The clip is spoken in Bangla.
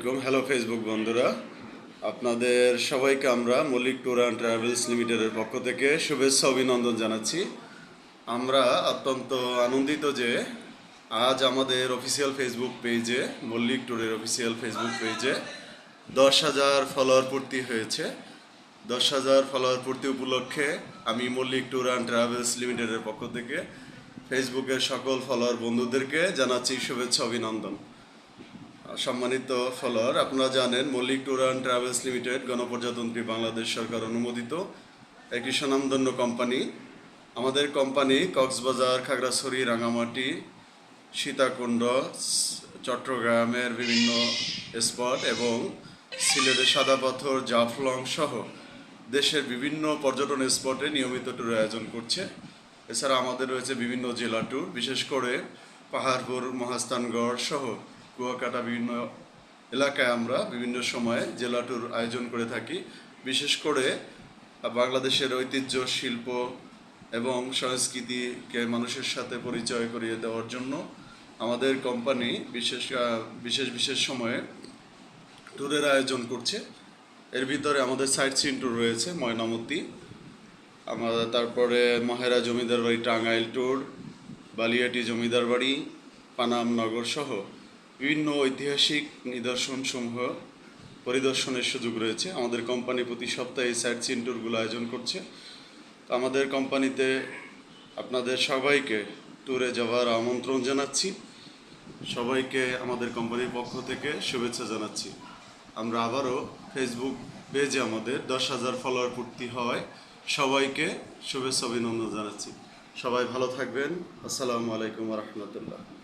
আলাইকুম। হ্যালো ফেসবুক বন্ধুরা। আপনাদের সবাইকে আমরা মল্লিক ট্যুর অ্যান্ড ট্রাভেলস লিমিটেডের পক্ষ থেকে শুভেচ্ছা, অভিনন্দন জানাচ্ছি। আমরা অত্যন্ত আনন্দিত যে আজ আমাদের অফিসিয়াল ফেসবুক পেজে মল্লিক ট্যুরের অফিসিয়াল ফেসবুক পেজে দশ হাজার ফলোয়ার পূর্তি হয়েছে। দশ হাজার ফলোয়ার পূর্তি উপলক্ষে আমি মল্লিক ট্যুর অ্যান্ড ট্রাভেলস লিমিটেডের পক্ষ থেকে ফেসবুকের সকল ফলোয়ার বন্ধুদেরকে জানাচ্ছি শুভেচ্ছা, অভিনন্দন। সম্মানিত ফলোয়ার, আপনারা জানেন Mallik tour and travels limited গণপ্রজাতন্ত্রী বাংলাদেশ সরকার অনুমোদিত একটি স্বনামধন্য কোম্পানি। আমাদের কোম্পানি কক্সবাজার, খাগড়াছড়ি, রাঙামাটি, সীতাকুণ্ড, চট্টগ্রামের বিভিন্ন স্পট এবং সিলেটের সাদা পাথর, জাফলং সহ দেশের বিভিন্ন পর্যটন স্পটে নিয়মিত ট্যুর আয়োজন করছে। এছাড়া আমাদের রয়েছে বিভিন্ন জেলা ট্যুর, বিশেষ করে পাহাড়পুর, মহাস্থানগড় সহ কুয়াকাটা বিভিন্ন এলাকায় আমরা বিভিন্ন সময়ে জেলা ট্যুর আয়োজন করে থাকি। বিশেষ করে বাংলাদেশের ঐতিহ্য, শিল্প এবং সংস্কৃতিকে মানুষের সাথে পরিচয় করিয়ে দেওয়ার জন্য আমাদের কোম্পানি বিশেষ বিশেষ বিশেষ সময়ে ট্যুরের আয়োজন করছে। এর ভিতরে আমাদের সাইট সিন ট্যুর রয়েছে, ময়নামতি। আমাদের তারপরে মহেরা জমিদার বাড়ি, টাঙ্গাইল ট্যুর, বালিয়াটি জমিদার বাড়ি, পানাম নগর সহ। বিভিন্ন ঐতিহাসিক নিদর্শন সমূহ পরিদর্শনের সুযোগ রয়েছে। আমাদের কোম্পানি প্রতি সপ্তাহে সাইট সিন ট্যুরগুলো আয়োজন করছে। আমাদের কোম্পানিতে আপনাদের সবাইকে ট্যুরে যাওয়ার আমন্ত্রণ জানাচ্ছি। সবাইকে আমাদের কোম্পানির পক্ষ থেকে শুভেচ্ছা জানাচ্ছি। আমরা আবারও ফেসবুক পেজে আমাদের দশ হাজার ফলোয়ার পূর্তি হয় সবাইকে শুভেচ্ছা অভিনন্দন জানাচ্ছি। সবাই ভালো থাকবেন। আসসালামু আলাইকুম রহমতুল্লাহ।